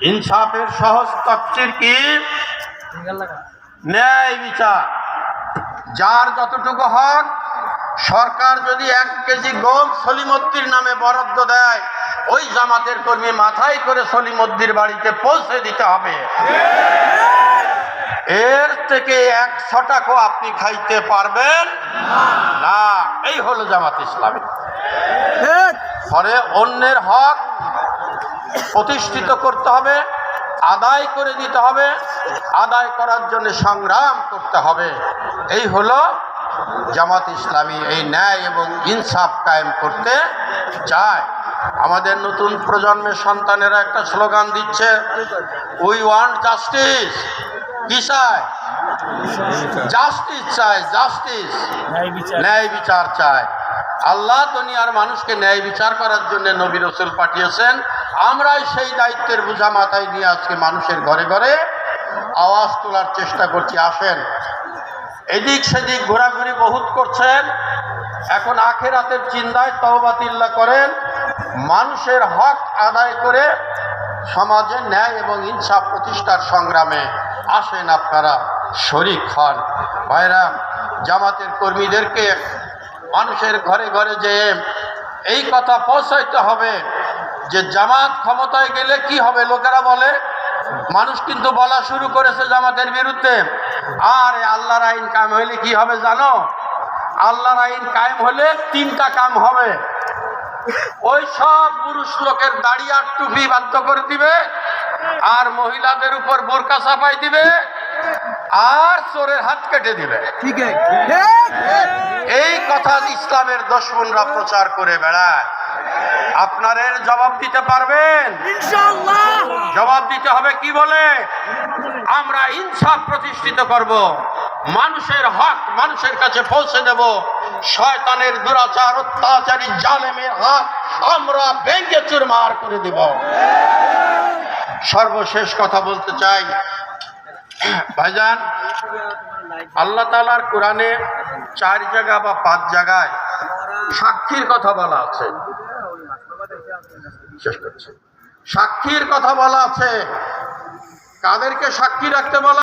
ইনসাফের সহজ তফসির কি? ন্যায় বিচার। যার যতটুকু হক সরকার যদি এক কেজি গম সলিমদ্দির নামে বরাদ্দ দেয় ওই জামাতের কর্মী মাথায় করে সলিমদ্দির বাড়িতে পৌঁছে দিতে হবে। এর থেকে একশো টাকা আপনি খাইতে পারবেন না। এই হলো জামাত ইসলামী। ফলে অন্যের হক প্রতিষ্ঠিত করতে হবে আদায় করে দিতে হবে আদায় করার জন্য সংগ্রাম করতে হবে। এই হলো জামাত ইসলামী এই ন্যায় এবং ইনসাফ কায়েম করতে চায়। আমাদের নতুন প্রজন্মের সন্তানেরা একটা স্লোগান দিচ্ছে উই ওয়ান্ট জাস্টিস কি চায়? জাস্টিস চায় জাস্টিস ন্যায় বিচার চায়। আল্লাহ দুনিয়ার মানুষকে ন্যায় বিচার করার জন্য নবী রসুল পাঠিয়েছেন আমরাই সেই দায়িত্বের বোঝা মাথায় নিয়ে আজকে মানুষের ঘরে ঘরে আওয়াজ তোলার চেষ্টা করছি। আসেন। এদিক সেদিক ঘোরাঘুরি বহুত করছেন। এখন আখেরাতের চিন্তায় তওবাতিল্লা করেন। মানুষের হক আদায় করে সমাজে ন্যায় এবং ইনসাফ প্রতিষ্ঠার সংগ্রামে আসেন আপনারা শরিক হন। ভাইরা, জামাতের কর্মীদেরকে মানুষের ঘরে ঘরে যেয়ে এই কথা পৌঁছাইতে হবে। যে জামাত ক্ষমতায় গেলে কি হবে? লোকেরা বলে মানুষ কিন্তু বলা শুরু করেছে জামাতের বিরুদ্ধে। আর আল্লাহর আইন কায়েম হইলে কি হবে জানো? আল্লাহর আইন কায়েম হলে তিনটা কাম হবে। ওই সব পুরুষ লোকের দাড়ি আর টুপি বাধ্য করে দিবে আর মহিলাদের উপর বোরকা চাপাই দিবে আর চোরের হাত কেটে দিবে। ঠিক এই কথা ইসলামের দশমনরা প্রচার করে বেড়ায়। আপনার জবাব দিতে পারবেন। জবাব দিতে হবে কি বলে? আমরা ইনসাফ প্রতিষ্ঠিত করব। মানুষের হক মানুষের কাছে পৌঁছে দেব। শয়তানের দুরাচার অত্যাচারী জালেমের হাত আমরা ভেঙ্গে চুরমার করে দেব। সর্বশেষ কথা বলতে চাই। ভাইজান আল্লাহ তালার কোরআনে চার জায়গা বা পাঁচ জায়গায় সাক্ষীর কথা বলা আছে। শেষ করছি। সাক্ষীর কথা বলা আছে। কাদেরকে সাক্ষী রাখতে বলা